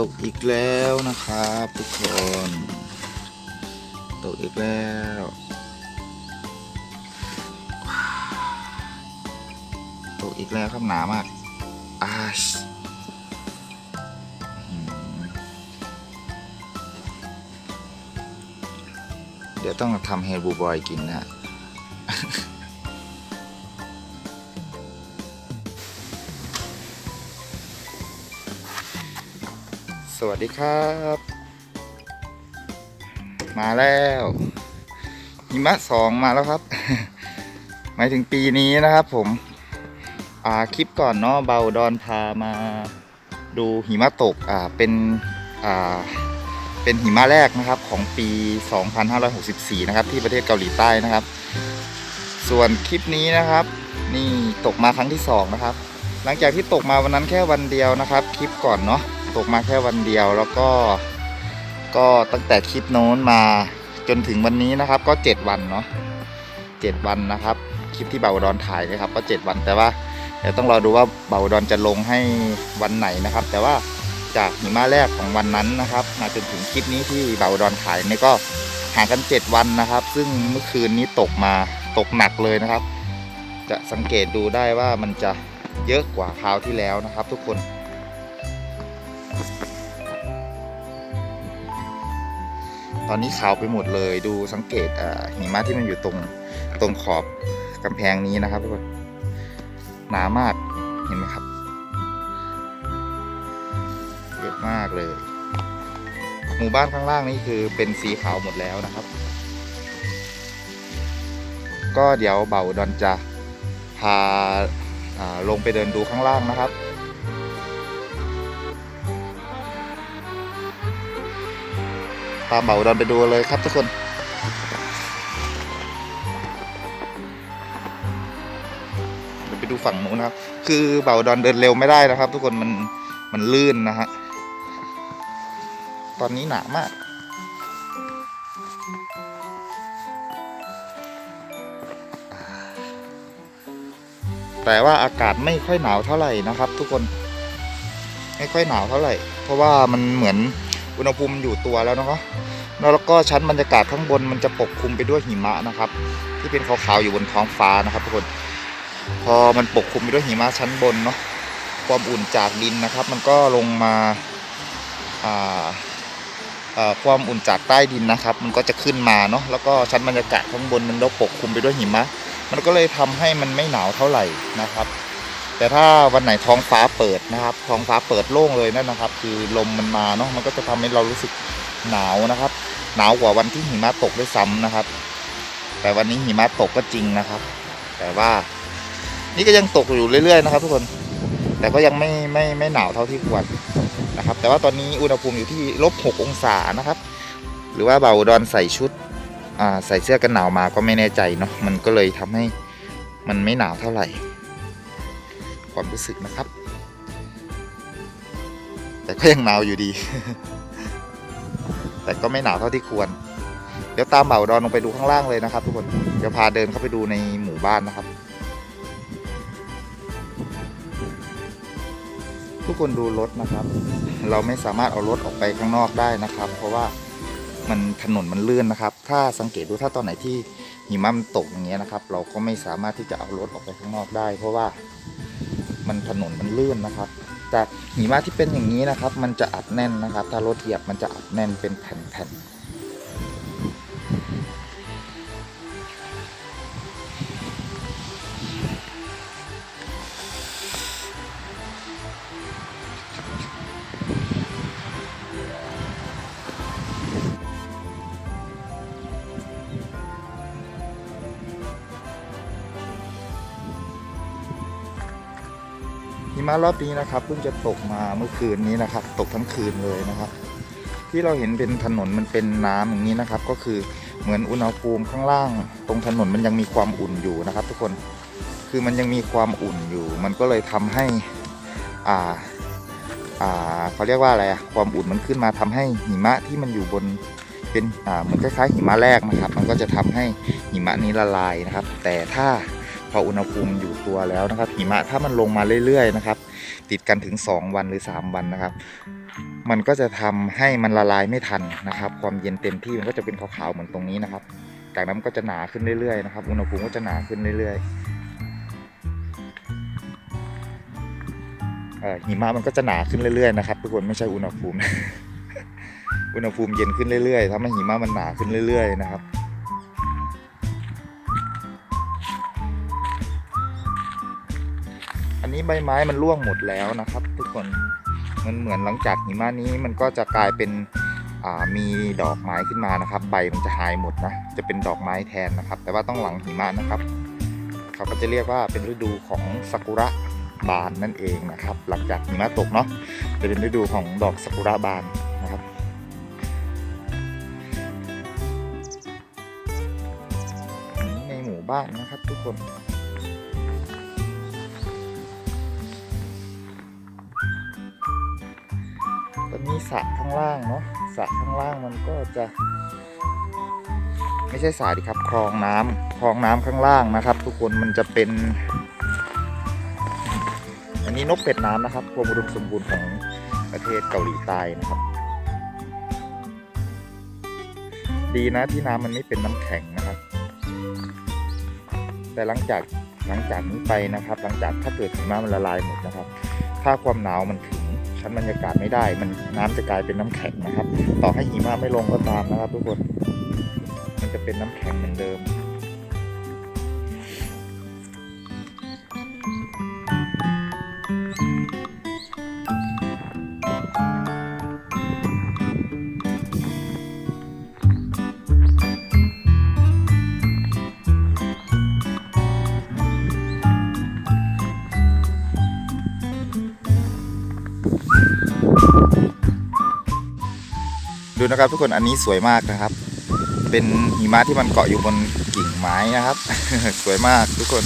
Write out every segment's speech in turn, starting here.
ตกอีกแล้วนะครับทุกคน ตกอีกแล้ว ตกอีกแล้วครับหนามากอาชเดี๋ยวต้องทำเฮบูบอยกินนะ สวัสดีครับ มาแล้วหิมะสองมาแล้วครับ หมายถึงปีนี้นะครับผม อ่าคลิปก่อนเนาะเบาดอนพามาดูหิมะตกอ่าเป็นอ่าเป็นหิมะแรกนะครับของปี 2564 นะครับ ที่ประเทศเกาหลีใต้นะครับ ส่วนคลิปนี้นะครับ นี่ตกมาครั้งที่สองนะครับ หลังจากที่ตกมาวันนั้นแค่วันเดียวนะครับ คลิปก่อนเนาะ ตกมาแค่วันเดียวแล้วก็ก็ตั้งแต่คลิปโน้นมาจนถึงวันนี้นะครับ ก็ 7 วันเนาะ7วันนะครับ คลิปที่เบาดอนถ่ายนะครับ ก็ 7 วันแต่ว่าเดี๋ยวต้องรอดูว่าเบาดอนจะลงให้วันไหนนะครับ แต่ว่าจากหิมะแรกของวันนั้นนะครับ มาจนถึงคลิปนี้ที่เบาดอนถ่ายนี่ก็ห่างกัน 7 วันนะครับ ซึ่งเมื่อคืนนี้ตกมาตกหนักเลยนะครับ จะสังเกตดูได้ว่ามันจะเยอะกว่าคราวที่แล้วนะครับ ทุกคน ตอนนี้ขาวไปหมดเลยดูสังเกตหิมะที่มันอยู่ตรงตรงขอบกำแพงนี้นะครับทุกคนหนามากเห็นไหมครับเยอะมากเลย หมู่บ้านข้างล่างนี่คือเป็นสีขาวหมดแล้วนะครับ ก็เดี๋ยวเบาดอนจะพาาลงไปเดินดูข้างล่างนะครับ ตามเบาดอนไปดูเลยครับทุกคนไปดูฝั่งนู้นนะครับ คือเบาดอนเดินเร็วไม่ได้นะครับ ทุกคนมันมันลื่นนะฮะตอนนี้หนามากแต่ว่าอากาศไม่ค่อยหนาวเท่าไหร่นะครับ ทุกคน ไม่ค่อยหนาวเท่าไหร่ เพราะว่ามันเหมือน อุณหภูมิอยู่ตัวแล้วเนาะแล้วก็ชั้นบรรยากาศข้างบนมันจะปกคลุมไปด้วยหิมะนะครับ ที่เป็นขาวๆอยู่บนท้องฟ้านะครับทุกคน พอมันปกคลุมไปด้วยหิมะชั้นบนเนาะความอุ่นจากดินนะครับ มันก็ลงมาอ่าอ่าความอุ่นจากใต้ดินนะครับ มันก็จะขึ้นมาเนาะแล้วก็ชั้นบรรยากาศข้างบนมันก็ปกคลุมไปด้วยหิมะ มันก็เลยทำให้มันไม่หนาวเท่าไหร่นะครับ แต่ถ้าวันไหนท้องฟ้าเปิดนะครับ ท้องฟ้าเปิดโล่งเลยนั่นนะครับ คือลมมันมาเนาะมันก็จะทำให้เรารู้สึกหนาวนะครับ หนาวกว่าวันที่หิมะตกด้วยซ้ำนะครับ แต่วันนี้หิมะตกก็จริงนะครับ แต่ว่านี่ก็ยังตกอยู่เรื่อยๆนะครับ ทุกคนแต่ก็ยังไม่ไม่ไม่หนาวเท่าที่ควรนะครับ แต่ว่าตอนนี้อุณหภูมิอยู่ที่ลบหกองศานะครับ หรือว่าเบาดอนใส่ชุดใส่เสื้อกันหนาวมาก็ไม่แน่ใจเนาะมันก็เลยทำให้มันไม่หนาวเท่าไหร่ ความรู้สึกนะครับ แต่ก็ยังหนาวอยู่ดี แต่ก็ไม่หนาวเท่าที่ควร เดี๋ยวตามเบาดอนลงไปดูข้างล่างเลยนะครับ ทุกคนเดี๋ยวพาเดินเข้าไปดูในหมู่บ้านนะครับ ทุกคนดูรถนะครับ เราไม่สามารถเอารถออกไปข้างนอกได้นะครับ เพราะว่ามันถนนมันลื่นนะครับ ถ้าสังเกตดูถ้าตอนไหนที่หิมะมันตกอย่างเงี้ยนะครับ เราก็ไม่สามารถที่จะเอารถออกไปข้างนอกได้ เพราะว่า มันถนนมันลื่นนะครับ จากหิมะที่เป็นอย่างนี้นะครับ มันจะอัดแน่นนะครับ ถ้ารถเหยียบมันจะอัดแน่นเป็นแผ่นๆ หิมะรอบนี้นะครับเพิ่งจะตกมาเมื่อคืนนี้นะครับ ตกทั้งคืนเลยนะครับ ที่เราเห็นเป็นถนนมันเป็นน้ำอย่างนี้นะครับ ก็คือเหมือนอุณหภูมิข้างล่าง ตรงถนนมันยังมีความอุ่นอยู่นะครับ ทุกคนคือมันยังมีความอุ่นอยู่ มันก็เลยทำให้อ่าอ่าเขาเรียกว่าอะไรอะความอุ่นมันขึ้นมาทำให้หิมะที่มันอยู่บนเป็นอ่าเหมือนคล้ายๆหิมะแรกนะครับ มันก็จะทำให้หิมะนี้ละลายนะครับ แต่ถ้า พออุณหภูมิอยู่ตัวแล้วนะครับหิมะถ้ามันลงมาเรื่อยๆนะครับ ติดกันถึง 2 วันหรือ 3 วันนะครับ มันก็จะทำให้มันละลายไม่ทันนะครับ ความเย็นเต็มที่มันก็จะเป็นขาวๆเหมือนตรงนี้นะครับ จากนั้นมันก็จะหนาขึ้นเรื่อยๆนะครับ อุณหภูมิก็จะหนาขึ้นเรื่อยๆหิมะมันก็จะหนาขึ้นเรื่อยๆนะครับทุกคนไม่ใช่อุณหภูมิ อุณหภูมิเย็นขึ้นเรื่อยๆทำให้หิมะมันหนาขึ้นเรื่อยๆนะครับ นี้ใบไม้มันร่วงหมดแล้วนะครับ ทุกคนมันเหมือนหลังจากหิมะนี้มันก็จะกลายเป็นมีดอกไม้ขึ้นมานะครับ ใบมันจะหายหมดนะจะเป็นดอกไม้แทนนะครับ แต่ว่าต้องหลังหิมะนะครับเขาก็จะเรียกว่าเป็นฤดูของซากุระบานนั่นเองนะครับ หลังจากหิมะตกเนาะจะเป็นฤดูของดอกซากุระบานนะครับอันนี้ในหมู่บ้านนะครับทุกคน มีสระข้างล่างเนาะสระข้างล่างมันก็จะ ไม่ใช่สระดิครับคลองน้ำคลองน้ำข้างล่างนะครับ ทุกคนมันจะเป็น อันนี้นกเป็ดน้ำนะครับความอุดมสมบูรณ์ของประเทศเกาหลีใต้นะครับ ดีนะที่น้ำมันไม่เป็นน้ำแข็งนะครับ แต่หลังจากหลังจากนี้ไปนะครับ หลังจากถ้าเกิดหิมะมันละลายหมดนะครับถ้าความหนาวมันถึง ชั้นบรรยากาศไม่ได้ มันน้ำจะกลายเป็นน้ำแข็งนะครับ ต่อให้หิมะไม่ลงก็ตามนะครับ ทุกคน มันจะเป็นน้ำแข็งเหมือนเดิม นะครับ ทุกคนอันนี้สวยมากนะครับ เป็นหิมะที่มันเกาะอยู่บนกิ่งไม้นะครับ สวยมากทุกคน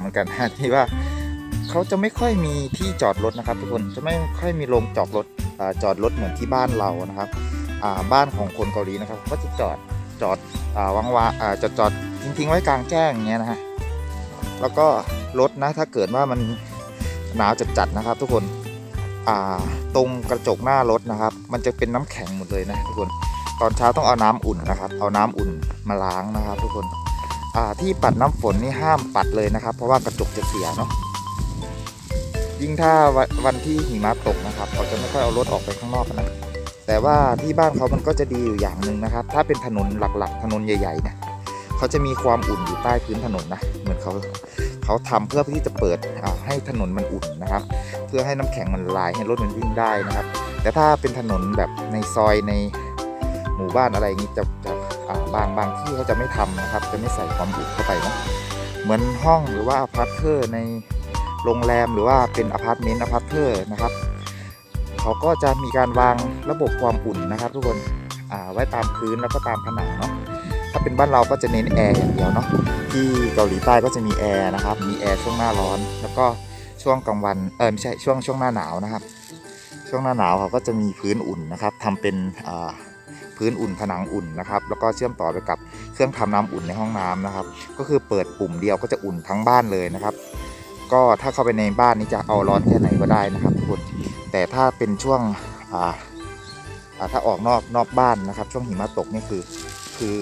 เหมือนกันฮะที่ว่าเขาจะไม่ค่อยมีที่จอดรถนะครับ ทุกคนจะไม่ค่อยมีโรงจอดรถอจอดรถเหมือนที่บ้านเรานะครับบ้านของคนเกาหลีนะครับ ก็จะจอดจอดอ่าวางว่าจอดจอดทิ้งๆไว้กลางแจ้งอย่างเงี้ยนะฮะแล้วก็รถนะถ้าเกิดว่ามันหนาวจัดๆนะครับ ทุกคนตรงกระจกหน้ารถนะครับ มันจะเป็นน้ำแข็งหมดเลยนะทุกคนตอนเช้าต้องเอาน้ำอุ่นนะครับ เอาน้ำอุ่นมาล้างนะครับ ทุกคน ที่ปัดน้ำฝนนี่ห้ามปัดเลยนะครับ เพราะว่ากระจกจะเสียเนาะยิ่งถ้าวันวันที่หิมะตกนะครับเขาจะไม่ค่อยเอารถออกไปข้างนอกนะแต่ว่าที่บ้านเขามันก็จะดีอยู่อย่างหนึ่งนะครับ ถ้าเป็นถนนหลักๆ ถนนใหญ่ๆเนี่ยเขาจะมีความอุ่นอยู่ใต้พื้นถนนนะเหมือนเขาเขาทำเพื่อที่จะเปิดให้ถนนมันอุ่นนะครับ เพื่อให้น้ำแข็งมันละลายให้รถมันวิ่งได้นะครับ แต่ถ้าเป็นถนนแบบในซอยในหมู่บ้านอะไรอย่างนี้จะจะ บางบางที่เขาจะไม่ทำนะครับ จะไม่ใส่ความอุ่นเข้าไปเนาะเหมือนห้องหรือว่าอพาร์ตเทอร์ในโรงแรมหรือว่าเป็นอพาร์ตเมนต์อพาร์ตเทอร์นะครับเขาก็จะมีการวางระบบความอุ่นนะครับ ทุกคนอ่าไว้ตามพื้นแล้วก็ตามผนังเนาะถ้าเป็นบ้านเราก็จะเน้นแอร์อย่างเดียวเนาะที่เกาหลีใต้ก็จะมีแอร์นะครับ มีแอร์ช่วงหน้าร้อน แล้วก็ช่วงกลางวันเออไม่ใช่ช่วงช่วงหน้าหนาวนะครับ ช่วงหน้าหนาวเขาก็จะมีพื้นอุ่นนะครับทำเป็นอ่า พื้นอุ่นผนังอุ่นนะครับแล้วก็เชื่อมต่อไปกับเครื่องทำน้ำอุ่นในห้องน้ำนะครับ ก็คือเปิดปุ่มเดียวก็จะอุ่นทั้งบ้านเลยนะครับ ก็ถ้าเข้าไปในบ้านนี้จะเอาร้อนแค่ไหนก็ได้นะครับทุกคนแต่ถ้าเป็นช่วงถ้าออกนอกนอกบ้านนะครับ ช่วงหิมะตกนี่คือคือ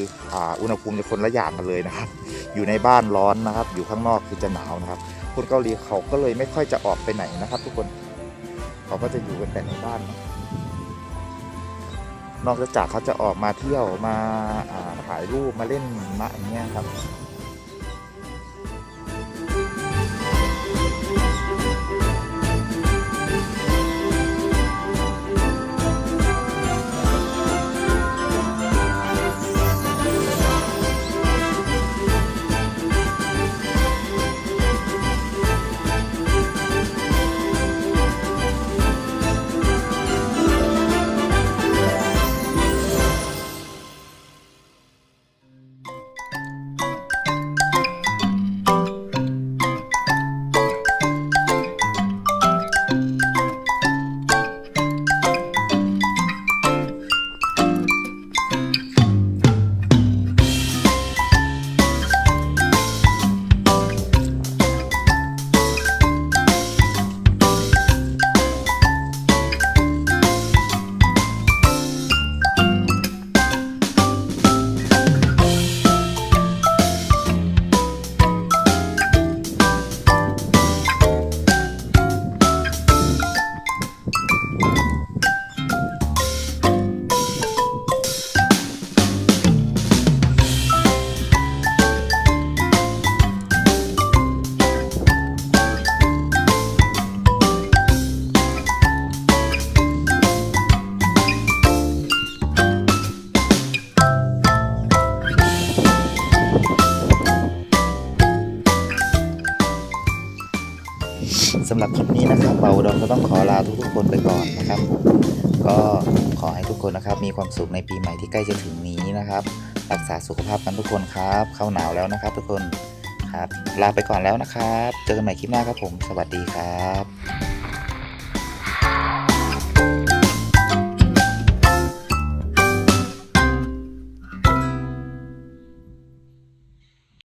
อุณหภูมิจะคนละอย่างกันเลยนะครับ อยู่ในบ้านร้อนนะครับ อยู่ข้างนอกคือจะหนาวนะครับ คนเกาหลีเขาก็เลยไม่ค่อยจะออกไปไหนนะครับ ทุกคนเขาก็จะอยู่กันแต่ในบ้านนะ นอกจากเขาจะออกมาเที่ยวมาถ่ายรูปมาเล่นมะอย่างเงี้ยครับ ก่อนนะครับ ก็ขอให้ทุกคนนะครับ มีความสุขในปีใหม่ที่ใกล้จะถึงนี้นะครับ รักษาสุขภาพกันทุกคนครับ เข้าหนาวแล้วนะครับ ทุกคนครับ ลาไปก่อนแล้วนะครับ เจอกันใหม่คลิปหน้าครับผม สวัสดีครับ